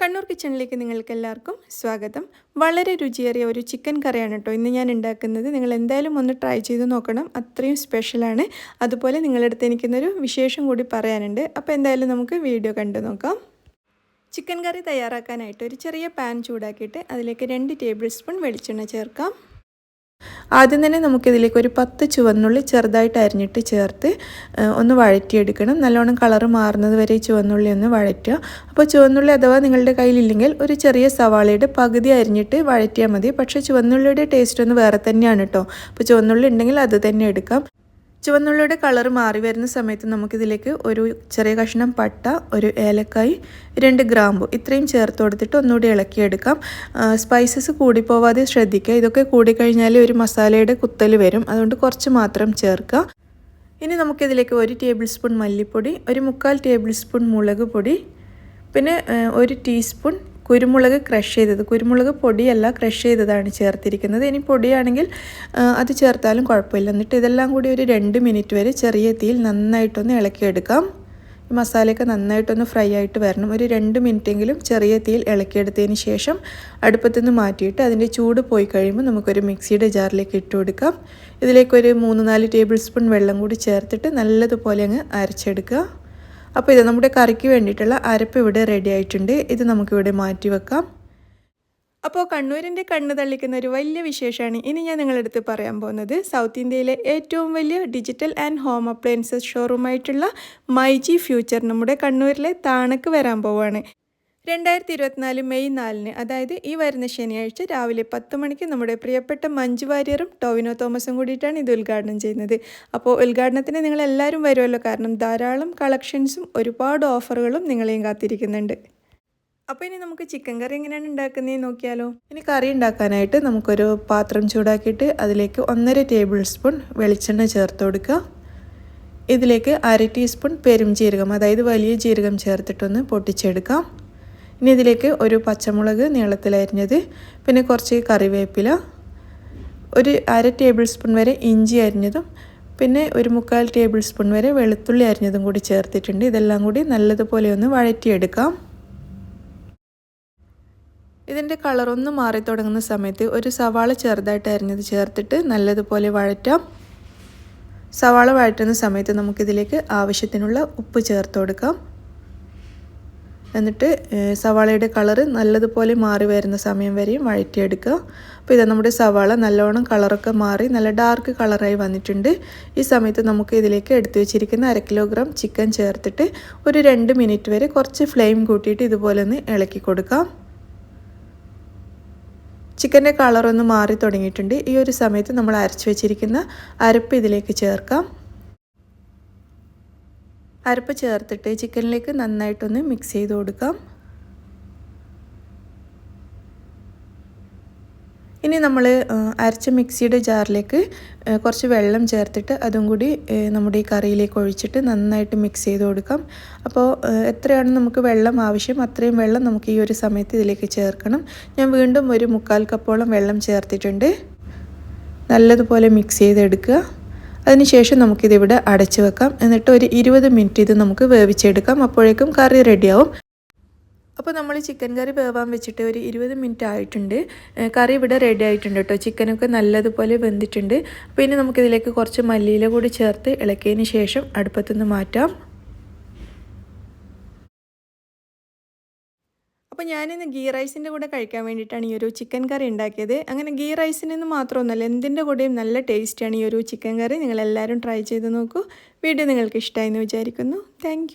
കണ്ണൂർ കിച്ചണിലേക്ക് നിങ്ങൾക്ക് എല്ലാവർക്കും സ്വാഗതം. വളരെ രുചിയേറിയ ഒരു ചിക്കൻ കറിയാണ് കേട്ടോ ഇന്ന് ഞാൻ ഉണ്ടാക്കുന്നത്. നിങ്ങൾ എന്തായാലും ഒന്ന് ട്രൈ ചെയ്ത് നോക്കണം. അത്രയും സ്പെഷ്യലാണ് അതുപോലെ നിങ്ങളടുത്ത് എനിക്കുന്നൊരു വിശേഷം കൂടി പറയാനുണ്ട്. അപ്പോൾ എന്തായാലും നമുക്ക് വീഡിയോ കണ്ടു നോക്കാം. ചിക്കൻ കറി തയ്യാറാക്കാനായിട്ട് ഒരു ചെറിയ പാൻ ചൂടാക്കിയിട്ട് അതിലേക്ക് രണ്ട് ടേബിൾ സ്പൂൺ വെളിച്ചെണ്ണ ചേർക്കാം. ആദ്യം തന്നെ നമുക്കിതിലേക്ക് ഒരു പത്ത് ചുവന്നുള്ളി ചെറുതായിട്ട് അരിഞ്ഞിട്ട് ചേർത്ത് ഒന്ന് വഴറ്റിയെടുക്കണം. നല്ലോണം കളറ് മാറുന്നത് വരെ ചുവന്നുള്ളി ഒന്ന് വഴറ്റുക. അപ്പോൾ ചുവന്നുള്ളി അഥവാ നിങ്ങളുടെ കയ്യിലില്ലെങ്കിൽ ഒരു ചെറിയ സവാളയുടെ പകുതി അരിഞ്ഞിട്ട് വഴറ്റിയാൽ മതി. പക്ഷേ ചുവന്നുള്ളിയുടെ ടേസ്റ്റ് ഒന്ന് വേറെ തന്നെയാണ് കേട്ടോ. അപ്പോൾ ചുവന്നുള്ളി ഉണ്ടെങ്കിൽ അത് തന്നെ എടുക്കാം. ചുവന്നുള്ളിയുടെ കളർ മാറി വരുന്ന സമയത്ത് നമുക്കിതിലേക്ക് ഒരു ചെറിയ കഷ്ണം പട്ട ഒരു ഏലക്കായി രണ്ട് ഗ്രാമ്പു ഇത്രയും ചേർത്ത് കൊടുത്തിട്ട് ഒന്നുകൂടി ഇളക്കിയെടുക്കാം സ്പൈസസ് കൂടിപ്പോവാതെ ശ്രദ്ധിക്കുക. ഇതൊക്കെ കൂടിക്കഴിഞ്ഞാൽ ഒരു മസാലയുടെ കുത്തൽ വരും. അതുകൊണ്ട് കുറച്ച് മാത്രം ചേർക്കുക. ഇനി നമുക്കിതിലേക്ക് ഒരു ടേബിൾ സ്പൂൺ മല്ലിപ്പൊടി ഒരു മുക്കാൽ ടേബിൾ സ്പൂൺ മുളക് പൊടി പിന്നെ ഒരു ടീസ്പൂൺ കുരുമുളക് ക്രഷ് ചെയ്തത്. കുരുമുളക് പൊടിയല്ല ക്രഷ് ചെയ്തതാണ് ചേർത്തിരിക്കുന്നത്. ഇനി പൊടിയാണെങ്കിൽ അത് ചേർത്താലും കുഴപ്പമില്ല. എന്നിട്ട് ഇതെല്ലാം കൂടി ഒരു രണ്ട് മിനിറ്റ് വരെ ചെറിയ തീയിൽ നന്നായിട്ടൊന്ന് ഇളക്കിയെടുക്കാം. ഈ മസാലയൊക്കെ നന്നായിട്ടൊന്ന് ഫ്രൈ ആയിട്ട് വരണം. ഒരു രണ്ട് മിനിറ്റെങ്കിലും ചെറിയ തീയിൽ ഇളക്കിയെടുത്തതിന് ശേഷം അടുപ്പത്തുനിന്ന് മാറ്റിയിട്ട് അതിന്റെ ചൂട് പോയി കഴിയുമ്പോൾ നമുക്കൊരു മിക്സിയുടെ ജാറിലേക്ക് ഇട്ട് കൊടുക്കാം. ഇതിലേക്കൊരു മൂന്ന് നാല് ടേബിൾ സ്പൂൺ വെള്ളം കൂടി ചേർത്തിട്ട് നല്ലതുപോലെ അങ്ങ് അരച്ചെടുക്കുക. അപ്പോൾ ഇത് നമ്മുടെ കറിക്ക് വേണ്ടിയിട്ടുള്ള അരപ്പ് ഇവിടെ റെഡി ആയിട്ടുണ്ട്. ഇത് നമുക്കിവിടെ മാറ്റി വെക്കാം. അപ്പോൾ കണ്ണൂരിന്റെ കണ്ണ് തള്ളിക്കുന്ന ഒരു വലിയ വിശേഷമാണ് ഇനി ഞാൻ നിങ്ങളടുത്ത് പറയാൻ പോകുന്നത്. സൗത്ത് ഇന്ത്യയിലെ ഏറ്റവും വലിയ ഡിജിറ്റൽ ആൻഡ് ഹോം അപ്ലയൻസസ് ഷോറൂമായിട്ടുള്ള മൈജി ഫ്യൂച്ചർ നമ്മുടെ കണ്ണൂരിലെ താണക്ക് വരാൻ പോവുകയാണ് രണ്ടായിരത്തി ഇരുപത്തിനാല് മെയ് നാലിന് അതായത് ഈ വരുന്ന ശനിയാഴ്ച രാവിലെ പത്ത് മണിക്ക് നമ്മുടെ പ്രിയപ്പെട്ട മഞ്ജു വാര്യറും ടോവിനോ തോമസും കൂടിയിട്ടാണ് ഇത് ഉദ്ഘാടനം ചെയ്യുന്നത്. അപ്പോൾ ഉദ്ഘാടനത്തിന് നിങ്ങൾ എല്ലാവരും വരുമല്ലോ. കാരണം ധാരാളം കളക്ഷൻസും ഒരുപാട് ഓഫറുകളും നിങ്ങളെയും കാത്തിരിക്കുന്നുണ്ട്. അപ്പോൾ ഇനി നമുക്ക് ചിക്കൻ കറി എങ്ങനെയാണ് ഉണ്ടാക്കുന്നതെന്ന് നോക്കിയാലോ. ഇനി കറി ഉണ്ടാക്കാനായിട്ട് നമുക്കൊരു പാത്രം ചൂടാക്കിയിട്ട് അതിലേക്ക് ഒന്നര ടേബിൾ സ്പൂൺ വെളിച്ചെണ്ണ ചേർത്ത് കൊടുക്കുക. ഇതിലേക്ക് അര ടീസ്പൂൺ പെരും ജീരകം അതായത് വലിയ ജീരകം ചേർത്തിട്ടൊന്ന് പൊട്ടിച്ചെടുക്കാം. ഇനി ഇതിലേക്ക് ഒരു പച്ചമുളക് നീളത്തിലരിഞ്ഞത് പിന്നെ കുറച്ച് കറിവേപ്പില ഒരു അര ടേബിൾ സ്പൂൺ വരെ ഇഞ്ചി അരിഞ്ഞതും പിന്നെ ഒരു മുക്കാൽ ടേബിൾ സ്പൂൺ വരെ വെളുത്തുള്ളി അരിഞ്ഞതും കൂടി ചേർത്തിട്ടുണ്ട്. ഇതെല്ലാം കൂടി നല്ലതുപോലെ ഒന്ന് വഴറ്റിയെടുക്കാം. ഇതിന്റെ കളറൊന്ന് മാറി തുടങ്ങുന്ന സമയത്ത് ഒരു സവാള ചെറുതായിട്ട് അരിഞ്ഞത് ചേർത്തിട്ട് നല്ലതുപോലെ വഴറ്റാം. സവാള വഴറ്റുന്ന സമയത്ത് നമുക്കിതിലേക്ക് ആവശ്യത്തിനുള്ള ഉപ്പ് ചേർത്ത് കൊടുക്കാം. എന്നിട്ട് സവാളയുടെ കളറ് നല്ലതുപോലെ മാറി വരുന്ന സമയം വരെയും വഴറ്റിയെടുക്കുക. അപ്പോൾ ഇതാ നമ്മുടെ സവാള നല്ലോണം കളറൊക്കെ മാറി നല്ല ഡാർക്ക് കളറായി വന്നിട്ടുണ്ട്. ഈ സമയത്ത് നമുക്ക് ഇതിലേക്ക് എടുത്തു വെച്ചിരിക്കുന്ന അര കിലോഗ്രാം ചിക്കൻ ചേർത്തിട്ട് ഒരു രണ്ട് മിനിറ്റ് വരെ കുറച്ച് ഫ്ലെയിം കൂട്ടിയിട്ട് ഇതുപോലെ ഒന്ന് ഇളക്കി കൊടുക്കാം. ചിക്കന്റെ കളറൊന്ന് മാറി തുടങ്ങിയിട്ടുണ്ട്. ഈ ഒരു സമയത്ത് നമ്മൾ അരച്ചു വെച്ചിരിക്കുന്ന അരപ്പ് ഇതിലേക്ക് ചേർക്കാം. അരപ്പ് ചേർത്തിട്ട് ചിക്കനിലേക്ക് നന്നായിട്ടൊന്ന് മിക്സ് ചെയ്ത് കൊടുക്കാം. ഇനി നമ്മൾ അരച്ച മിക്സിയുടെ ജാറിലേക്ക് കുറച്ച് വെള്ളം ചേർത്തിട്ട് അതും കൂടി നമ്മുടെ ഈ കറിയിലേക്ക് ഒഴിച്ചിട്ട് നന്നായിട്ട് മിക്സ് ചെയ്ത് കൊടുക്കാം. അപ്പോൾ എത്രയാണ് നമുക്ക് വെള്ളം ആവശ്യം അത്രയും വെള്ളം നമുക്ക് ഈ ഒരു സമയത്ത് ഇതിലേക്ക് ചേർക്കണം. ഞാൻ വീണ്ടും ഒരു മുക്കാൽ കപ്പോളം വെള്ളം ചേർത്തിട്ടുണ്ട്. നല്ലതുപോലെ മിക്സ് ചെയ്തെടുക്കുക. അതിനുശേഷം നമുക്കിതിവിടെ അടച്ചു വെക്കാം. എന്നിട്ട് ഒരു ഇരുപത് മിനിറ്റ് ഇത് നമുക്ക് വേവിച്ചെടുക്കാം. അപ്പോഴേക്കും കറി റെഡിയാവും. അപ്പോൾ നമ്മൾ ചിക്കൻ കറി വേവാൻ വെച്ചിട്ട് ഒരു ഇരുപത് മിനിറ്റ് ആയിട്ടുണ്ട്. കറി ഇവിടെ റെഡി ആയിട്ടുണ്ട് കേട്ടോ. ചിക്കനൊക്കെ നല്ലതുപോലെ വെന്തിട്ടുണ്ട്. അപ്പോൾ ഇനി നമുക്കിതിലേക്ക് കുറച്ച് മല്ലിയില കൂടി ചേർത്ത് ഇളക്കിയതിന് ശേഷം അടുപ്പത്തുനിന്ന് മാറ്റാം. അപ്പോൾ ഞാനിന്ന് ഗീ റൈസിന്റെ കൂടെ കഴിക്കാൻ വേണ്ടിയിട്ടാണ് ഈ ഒരു ചിക്കൻ കറി ഉണ്ടാക്കിയത്. അങ്ങനെ ഗീ റൈസിനെന്ന് നിന്ന് മാത്രമൊന്നുമല്ല എന്തിന്റെ കൂടെയും നല്ല ടേസ്റ്റിയാണ് ഈ ഒരു ചിക്കൻ കറി. നിങ്ങളെല്ലാവരും ട്രൈ ചെയ്ത് നോക്കൂ. വീഡിയോ നിങ്ങൾക്ക് ഇഷ്ടമായി എന്ന് വിചാരിക്കുന്നു. താങ്ക്